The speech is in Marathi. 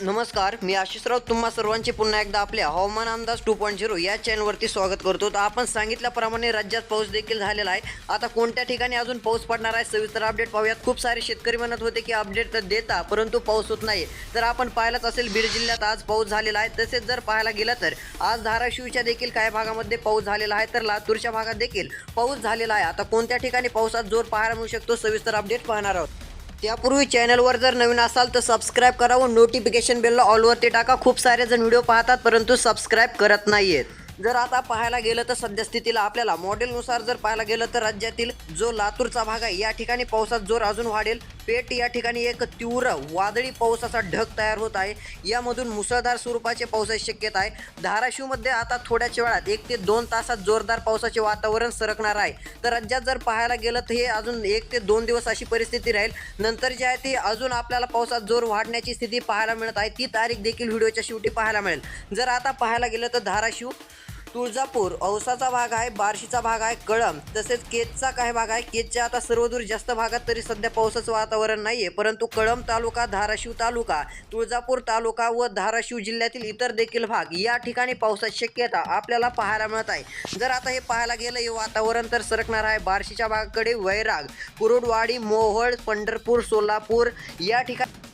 नमस्कार मी आशिषराव तुम्हा सर्वांचे पुन्हा एकदा आपल्या हवामान अंदाज टू पॉईंट झिरो या चॅनलवरती स्वागत करतो. तर आपण सांगितल्याप्रमाणे राज्यात पाऊस देखील झालेला आहे. आता कोणत्या ठिकाणी अजून पाऊस पडणार आहे सविस्तर अपडेट पाहूयात. खूप सारे शेतकरी म्हणत होते की अपडेट तर देता परंतु पाऊस होत नाही तर आपण पाहिलंच असेल बीड जिल्ह्यात आज पाऊस झालेला आहे. तसेच जर पाहायला गेलं तर आज धाराशिवच्या देखील काही भागामध्ये पाऊस झालेला आहे. तर लातूरच्या भागात देखील पाऊस झालेला आहे. आता कोणत्या ठिकाणी पावसात जोर पाहायला मिळू शकतो सविस्तर अपडेट पाहणार आहोत. त्यापूर्वी चॅनलवर जर नवीन असाल तर सबस्क्राईब करा व नोटिफिकेशन बेलला ऑलवरती टाका. खूप सारे जण व्हिडिओ पाहतात परंतु सबस्क्राईब करत नाही आहेत जर आता पाहायला गेलं तर सद्यस्थितीला आपल्याला मॉडेलनुसार जर पाहायला गेलं तर राज्यातील जो लातूरचा भाग आहे या ठिकाणी पावसात जोर अजून वाढेल. पेट या ठिकाणी एक तीव्र वादळी पावसाचा ढग तयार होत आहे. यामधून मुसळधार स्वरूपाचे पावसाची शक्यता आहे. धाराशिवमध्ये आता थोड्याच वेळात एक ते दोन तासात जोरदार पावसाचे वातावरण सरकणार आहे. तर राज्यात जर पाहायला गेलं तर हे अजून एक ते दोन दिवस अशी परिस्थिती राहील. नंतर जे आहे ती अजून आपल्याला पावसात जोर वाढण्याची स्थिती पाहायला मिळत आहे. ती तारीख देखील व्हिडिओच्या शेवटी पाहायला मिळेल. जर आता पाहायला गेलं तर धाराशिव तुळजापूर औसाचा भाग आहे बार्शीचा भाग आहे कळम तसेच केजचा काही भाग आहे. केजच्या आता सर्वदूर जास्त भागात तरी सध्या पावसाचं वातावरण नाही आहे परंतु कळम तालुका धाराशिव तालुका तुळजापूर तालुका व धाराशिव जिल्ह्यातील इतर देखील भाग या ठिकाणी पावसाची शक्यता आपल्याला पाहायला मिळत आहे. जर आता हे पाहायला गेलं हे वातावरण तर सरकणार आहे. बार्शीच्या भागाकडे वैराग कुरुडवाडी मोहोळ पंढरपूर सोलापूर या ठिकाणी